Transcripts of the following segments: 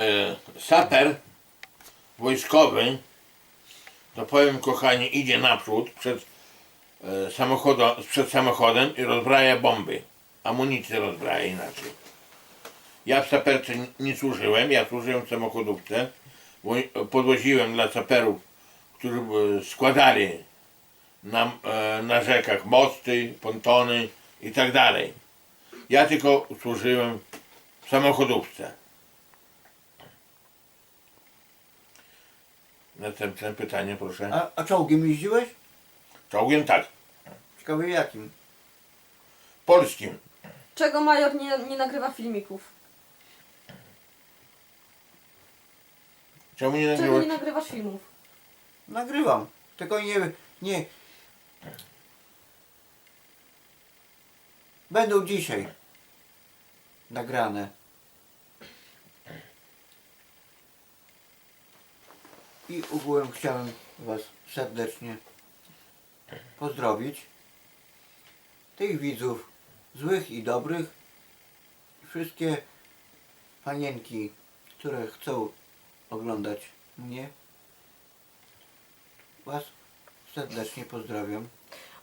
e, saper wojskowy, to powiem kochani, idzie naprzód przed, e, przed samochodem i rozbraja bomby. Amunicję rozbraja inaczej. Ja w saperce nie służyłem, ja służyłem w samochodówce. Podwoziłem dla saperów, którzy e, składali na, na rzekach mosty, pontony i tak dalej. Ja tylko służyłem w samochodówce. Następne pytanie, proszę. A, a czołgiem jeździłeś? Czołgiem tak, Ciekawe jakim? polskim. Czego major nie, nie nagrywa filmików? Czemu nie Czego nie nagrywać? nagrywasz filmów? Nagrywam. Tylko nie, nie. Będą dzisiaj nagrane. I ogółem chciałem Was serdecznie pozdrowić. Tych widzów, złych i dobrych. Wszystkie panienki, które chcą oglądać mnie. Was serdecznie pozdrawiam.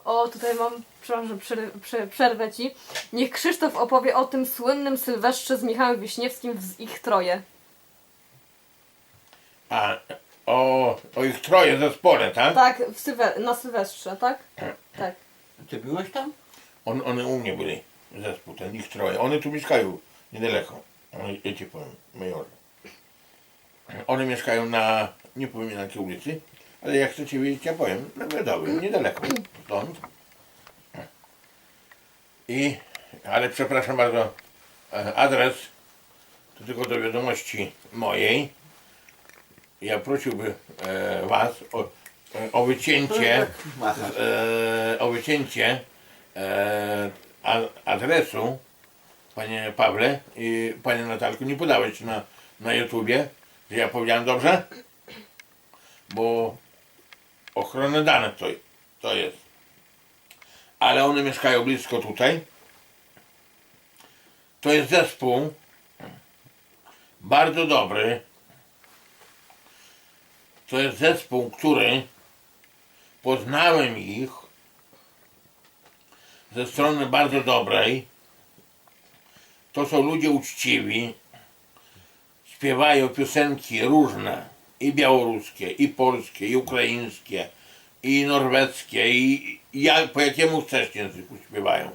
O, tutaj mam, przepraszam, że przer- prze- przerwę ci. Niech Krzysztof opowie o tym słynnym Sylwestrze z Michałem Wiśniewskim z ich troje. A o, o ich troje zespole, tak? Tak, w Sylwe- na Sylwestrze, tak? Tak. Ty byłeś tam? On, one u mnie byli, zespół ten, ich troje. One tu mieszkają niedaleko. One- Ja ci powiem, majorze. One mieszkają na, nie powiem na jakiej ulicy, ale jak chcecie wiedzieć, ja powiem, na Gledowie, niedaleko stąd. I, ale przepraszam bardzo, e, adres to tylko do wiadomości mojej. Ja prosiłbym e, Was o, e, o wycięcie e, o wycięcie e, a, adresu, panie Pawle i panie Natalku, nie podałeś na, na YouTubie, że ja powiedziałem dobrze? Bo ochronę danych to, to jest. Ale one mieszkają blisko tutaj. To jest zespół bardzo dobry. To jest zespół, który poznałem ich ze strony bardzo dobrej. To są ludzie uczciwi. Śpiewają piosenki różne. I białoruskie, i polskie, i ukraińskie, i norweskie, i, jak, po jakiemu chcesz języku śpiewają.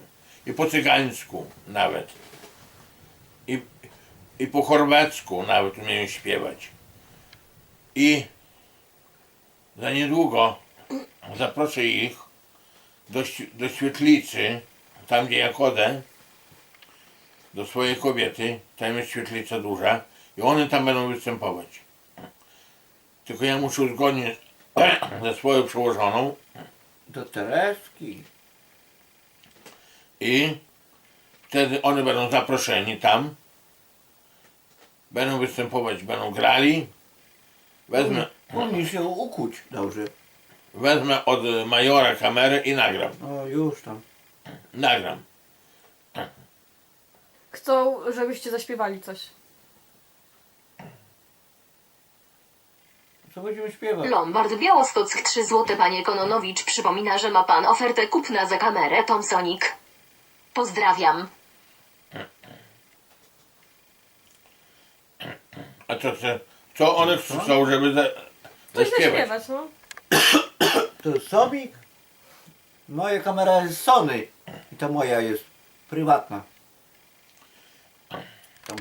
I po cygańsku nawet. I, I po chorwacku nawet umieją śpiewać. I za niedługo zaproszę ich do, do świetlicy, tam gdzie ja chodzę, do swojej kobiety, tam jest świetlica duża i one tam będą występować. Tylko ja muszę uzgodnić ze swoją przełożoną Do Tereski. i wtedy one będą zaproszeni tam, będą występować, będą grali, wezmę, Umie się ukuć dobrze. wezmę od majora kamerę i nagram. No już tam. Nagram. Chcą, żebyście zaśpiewali coś. Co będziemy śpiewać? Lombard Białostock 3 zł Panie Kononowicz przypomina, że ma Pan ofertę kupna za kamerę Thomsonik. Pozdrawiam. A co, co, co one chcą, żeby za, Coś zaśpiewać. zaśpiewać, no. To Sobik. Moja kamera jest Sony. I ta moja jest prywatna. Tam